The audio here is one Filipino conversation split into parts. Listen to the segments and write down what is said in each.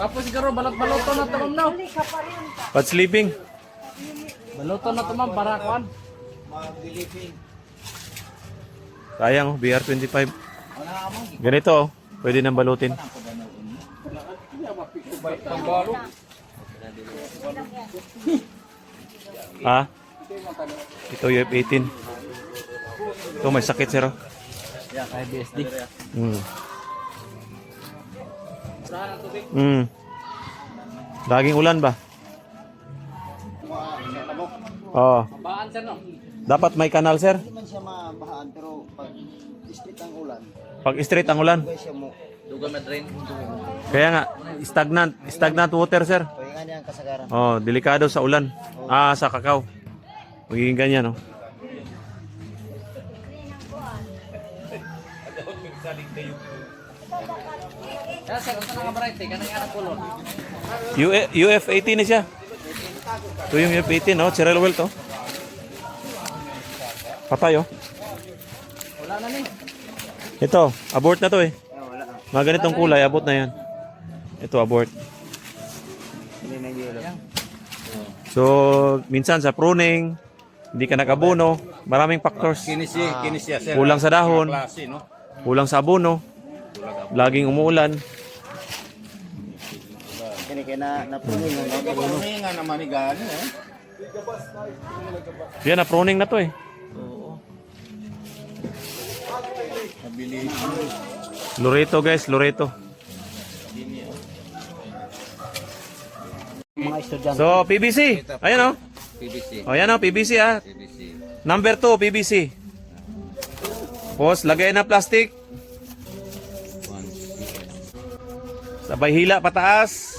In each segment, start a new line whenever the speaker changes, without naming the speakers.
Wapo siguro, balot-baloto na ito, ma'am, no?
What sleeping?
Baloto na ito, ma'am, para kuan.
Sayang, oh, BR25. Ganito, oh. Pwede nang balutin. Ha? Ito UF18. Ito may sakit sir. oh.
Yeah, kay BSD.
Hmm. Hmm. Laging ulan ba? Oo.
No?
Dapat may kanal sir.
Hindi man siya mabahaan pero pag split ang ulan,
Pag straight ang ulan.
kaya
nga, stagnant, stagnant water sir.
Kaya nga niya ang kasagaran.
Oh, delikado sa ulan. Ah, sa kakao. Magiging ganyan, oh.
Kaya, sir, ito na nga variety, kanang yan ang kulon.
UF, UF18 na siya. Ito yung UF18, oh. Cheryl Well to. Patay, oh.
Wala na ni.
Ito, abort na to eh. Mga ganitong kulay, abot na yan. Ito, abort. So, minsan sa pruning, hindi ka nakabuno, maraming factors.
Kinis kinis.
Kulang sa dahon,
no?
kulang sa abono, laging umuulan.
Kaya kaya na.
Yan, na pruning na to eh. Loreto guys, Loreto. So, PVC. Ayan oh.
PVC.
O yan oh, PVC ah.
PVC.
Number 2, PVC. Tapos, lagay na plastic. Sabay hila pataas.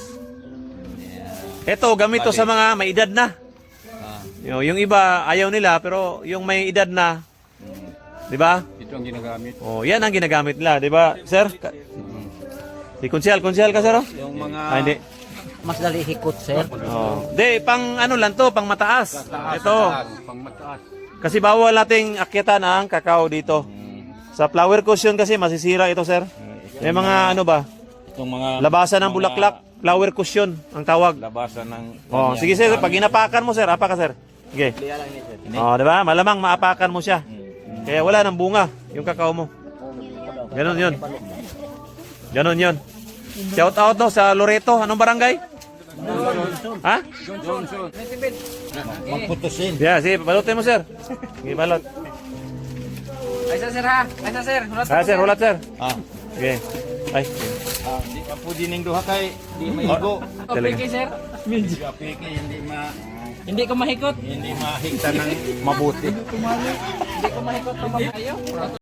Ito, gamit to sa mga may edad na.
Ah,
Yung, yung iba, ayaw nila, pero yung may edad na, di ba?
ito ang ginagamit.
Oh, yan ang ginagamit nila, di ba, sir? Ka- Si Kunsyal, Kunsyal ka, sir? oh?
Yung mga
Ah, hindi.
Mas dali hikot, sir.
Oh. Di, pang ano lang to, pang mataas.
taas,
Ito.
taas, pang mataas.
Kasi bawal nating akyatan ang kakao dito. Sa flower cushion kasi masisira ito, sir. May mga ano ba?
Itong mga
Labasan ng bulaklak, flower cushion ang tawag.
labasan ng
Oh, sige sir, pag inapakan mo sir, apa ka sir? Sige. Oh, di ba? Malamang maapakan mo siya. Kaya wala nang bunga yung kakao mo. Ganon yun. Ganon yun. Shout out no sa Loreto. Anong barangay? Ha?
Johnson. Magputusin.
Yeah, sige, balutin mo sir. Sige, balot.
Ay, sa sir, ha? Ay, sa sir. Hulat
Ah, sir, hulat sir.
Ah,
Sige. Ay,
ah, di ka po dining duha kay di maigo.
talaga.
Okay, sir.
Di ka peke, hindi ma
Hindi ko mahikot.
hindi mahigta ng mabuti.
Hindi ko mahikot ng mabayo.